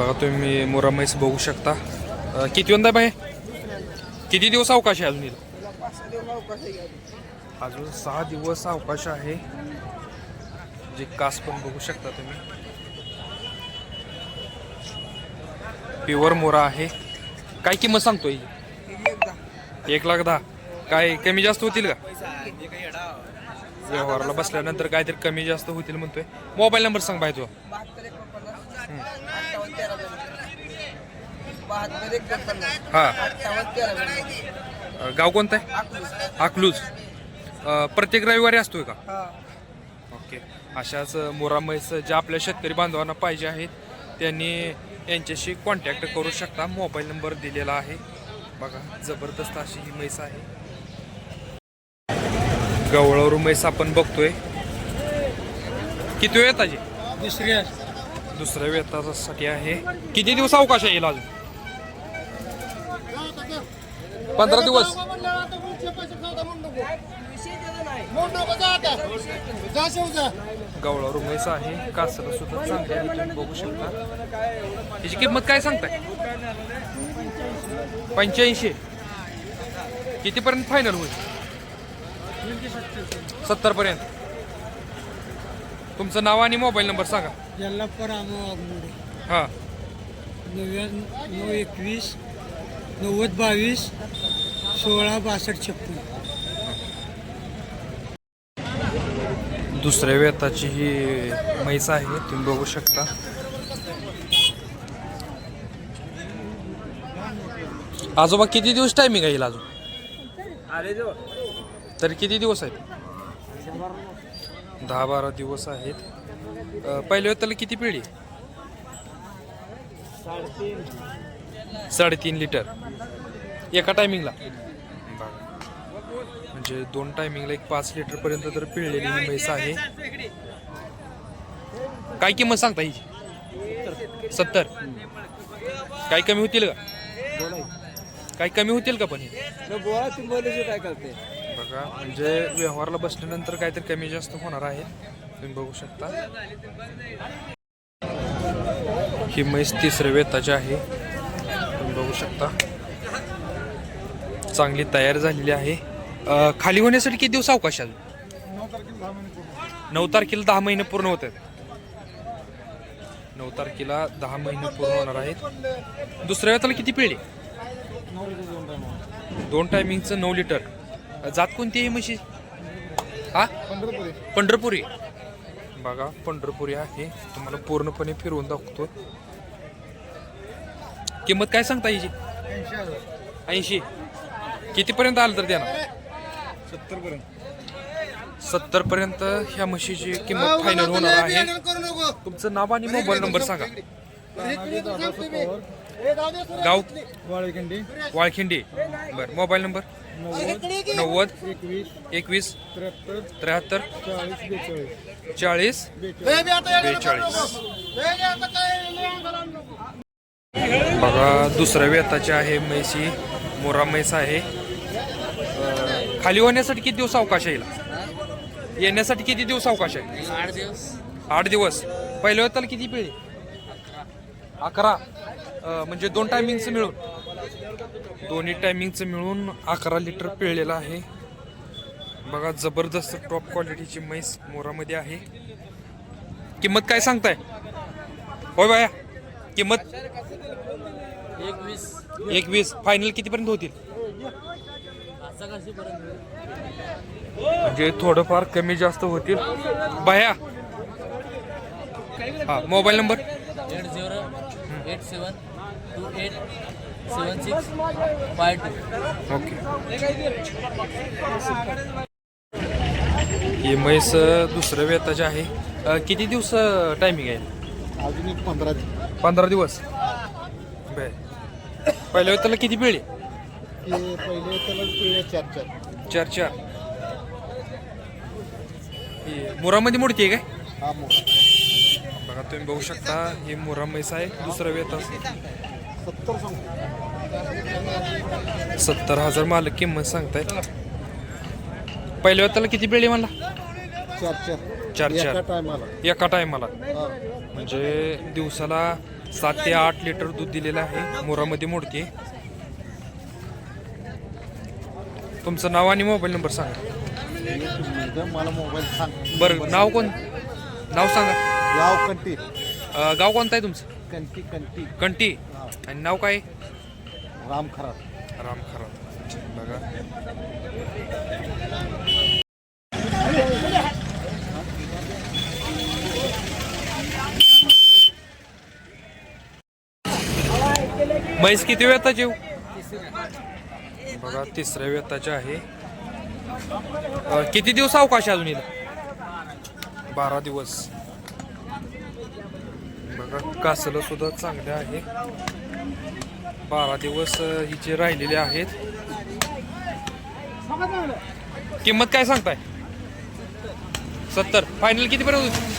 बघा तुम्ही मोरा म्हैस बघू शकता. किती वंदा बाय किती दिवस अवकाश आहे अजून अजून सहा दिवस अवकाश आहे. जे कास पण बघू शकता तुम्ही. प्युअर मोरा आहे. काय किंमत सांगतोय? एक लाख दहा. काय कमी जास्त होतील का? व्यवहाराला बसल्यानंतर काहीतरी कमी जास्त होतील म्हणतोय. मोबाईल नंबर सांग बाय तो. अठ्ठावन्न तेरा ब्याण्णव बहात्तर एकोणपन्नास हा. अठ्ठावन्न तेरा ब्याण्णव अं, गाव कोणतं आहे? अकलूज अं, प्रत्येक रविवारी असतोय का? हा. ओके. अशाच मोरा म्हैस ज्या आपल्या शेतकरी बांधवांना पाहिजे आहेत त्यांनी यांच्याशी कॉन्टॅक्ट करू शकता. मोबाईल नंबर दिलेला आहे. बघा जबरदस्त अशी ही म्हैस आहे. गवळावर म्हैस आपण बघतोय. किती वेळ येताजी दुसरी दुसऱ्या वेतासाठी आहे. किती दिवस अवकाश येईल अजून? पंधरा दिवस. गवळा म्हैस आहे. कासर सुद्धा चांगली आहे बघू शकता. त्याची किंमत काय सांगताय? पंच्याऐंशी. कितीपर्यंत फायनल होईल? सत्तर पर्यंत तुमचं नाव आणि मोबाईल नंबर सांगा. यल्लाप्पा रामू वाघमोडे हां. नव्याण्णव एकवीस नव्वद बावीस सोळा बासष्ट छप्पन. दुसऱ्या वेताची ही म्हैस आहे तुम्ही बघू शकता. आजोबा किती दिवस टायमिंग आहे हिला अजून? आले जो तरी किती दिवस आहेत? दहा बारा दिवस आहेत. पहिल्या वेताला किती पिढी? साडेतीन लिटर. एका टायमिंगला म्हणजे दोन टायमिंगला एक पाच लिटर पर्यंत तर पिळलेली ही म्हैस आहे. काय किंमत सांगता हिची? सत्तर. काय कमी होतील का? काय कमी होतील का पण? हे काय करते. बघा म्हणजे व्यवहारला बसल्यानंतर काहीतरी कमी जास्त होणार आहे. तुम्ही बघू शकता. ही म्हैस तिसऱ्या वेताची आहे. तुम्ही बघू शकता. चांगली तयार झालेली आहे. खाली होण्यासाठी किती दिवस अवकाश आहे नऊ तारखेला दहा महिने पूर्ण होत आहेत. नऊ तारखेला दहा महिने पूर्ण होणार आहेत. दुसऱ्या वेताला किती पिळली दोन टायमिंगचं नऊ लिटर जात कोणती आहे म्हशी? हा? पंढरपुरी. बघा पंढरपुरी आहे. तुम्हाला पूर्णपणे फिरवून दाखवतो. किंमत काय सांगता याची ऐंशी. कितीपर्यंत आलं तर देणार? सत्तर पर्यंत सत्तर पर्यंत ह्या म्हशीची किंमत फायनल होणार आहे. तुमचं नाव आणि मोबाईल नंबर सांगा. गाव? वाळेखंडी वाळखिंडी बरं मोबाईल नंबर नव्वद एकवीस त्र्याहत्तर चाळीस बेचाळीस. चाळीस बेचाळीस बघा दुसऱ्या वेताची आहे म्हैसी मोरा म्हैस आहे. खाली होण्यासाठी किती दिवस अवकाश आहे हिला? येण्यासाठी किती दिवस अवकाश आहे? आठ दिवस. आठ दिवस. पहिल्या वेताला किती पिळी? अकरा. म्हणजे दोन टायमिंगचं मिळून. दोन्ही टायमिंगचं मिळून अकरा लिटर पिळलेलं आहे. बघा जबरदस्त टॉप क्वालिटीची म्हैस मोरामध्ये आहे. किंमत काय सांगताय? होय बाया किंमत? एकवीस. फायनल कितीपर्यंत होतील? म्हणजे थोडंफार कमी जास्त होतील. बाया हा mobile number zero eight seven two eight seven six five two okay. ही म्हैस दुसऱ्या वेताची आहे. अ, किती दिवस टायमिंग आहे? अजून एक पंधरा पंधरा दिवस. बर. पहिल्या वेताला किती पिळली पहिले त्याला पिळे चार चार. चार चार. ही मुरामध्ये मोडती आहे काय? हा मोठा बघा तुम्ही बघू शकता ही मुरा म्हैस आहे. दुसरा वेत सत्तर सत्तर हजार मालक किंमत सांगताय. पहिल्या वेताला किती पिळली मला चार चार. चार चार. एका टायमाला. म्हणजे दिवसाला सात ते आठ लिटर दूध दिलेलं आहे. मोरामध्ये मोडते. तुमचं नाव आणि मोबाईल नंबर सांगा. मला मोबाईल सांग. बरं नाव कोण? नाव सांगा. गाव कंटी. अं, गाव कोणतं आहे तुमचं? कंटी कंटी. कंटी. आणि नाव काय? राम खरात. राम खरात. बघा. म्हैस किती वेताची हो? बघा तिसऱ्या वेताचे आहे. अं, किती दिवस अवकाश आहे अजून इथं? बारा दिवस. बघा कासलं सुद्धा चांगले आहे. बारा दिवस हिचे राहिलेले आहेत. किंमत काय सांगताय? सत्तर. फायनल किती पर्यंत होईल?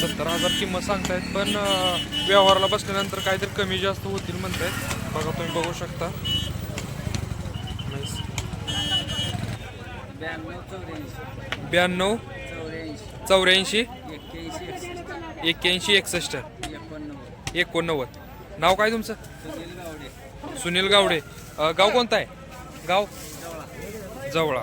सत्तर हजार किंमत सांगतायत पण व्यवहाराला बसल्यानंतर काहीतरी कमी जास्त होतील म्हणतायत. बघा तुम्ही बघू शकता. म्हैस. ब्याण्णव. चौऱ्याऐंशी? एक्क्याऐंशी. एकसष्ट. एकोणनव्वद. नाव काय तुमचं? सुनील गावडे. गाव कोणतं आहे? गाव? जवळा.